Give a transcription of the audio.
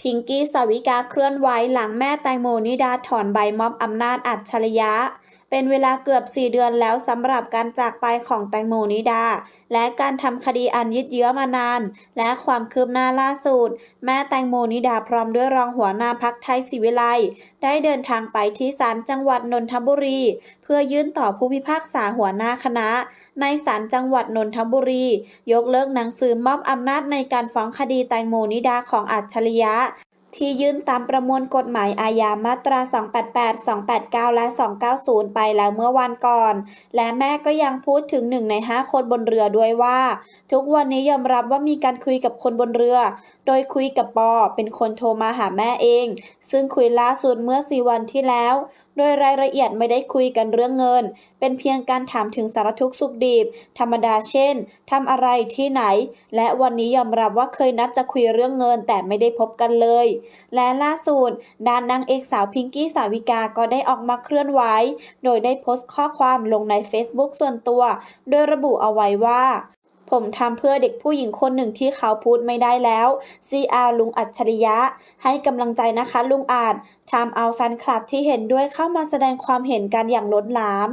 พิงกี้สาวิกาเคลื่อนไหวหลังแม่แตงโมนิดาถอนใบมอบอำนาจอัจฉริยะ เป็นเวลาเกือบ 4 เดือนแล้วสำหรับการจากไปของแตงโมนิดา และการทำคดีอันยืดเยื้อมานาน และความคืบหน้าล่าสุด แม่แตงโมนิดาพร้อมด้วยรองหัวหน้าพักไทยศิวิไลได้เดินทางไปที่ศาลจังหวัดนนทบุรี เพื่อยื่นต่อผู้พิพากษาหัวหน้าคณะ ในศาลจังหวัดนนทบุรี ยกเลิกหนังสือมอบอำนาจในการฟ้องคดีแตงโมนิดาของอัจฉริยะ ที่ยื่นตามประมวลกฎหมายอาญามาตรา 288 289 และ 290 ไปแล้วเมื่อวันก่อน และแม่ก็ยังพูดถึงหนึ่งใน 5 คนบนเรือด้วยว่า ทุกวันนี้ยอมรับว่ามีการคุยกับคนบนเรือ โดยคุยกับปอเป็นคนโทรมาหาแม่เอง ซึ่งคุยล่าสุดเมื่อ 4 วันที่แล้ว โดยรายละเอียดไม่ได้คุยกันเรื่องเงิน เป็นเพียงการถามถึงสารทุกข์สุขดิบธรรมดาเช่นทำอะไรที่ไหน และวันนี้ยอมรับว่าเคยนัดจะคุยเรื่องเงินแต่ไม่ได้พบกันเลย และล่าสุดด้านนางเอกสาวพิงกี้สาวิกาก็ได้ออกมาเคลื่อนไหวโดยได้โพสต์ข้อความลงใน Facebook ส่วนตัว โดยระบุเอาไว้ว่า ผมทำเพื่อเด็กผู้หญิงคนหนึ่งที่เขาพูดไม่ได้แล้ว CR ลุงอัจฉริยะ ให้กำลังใจนะคะลุงอาจทำเอาแฟนคลับที่เห็นด้วยเข้ามาแสดงความเห็นกันอย่างล้นหลาม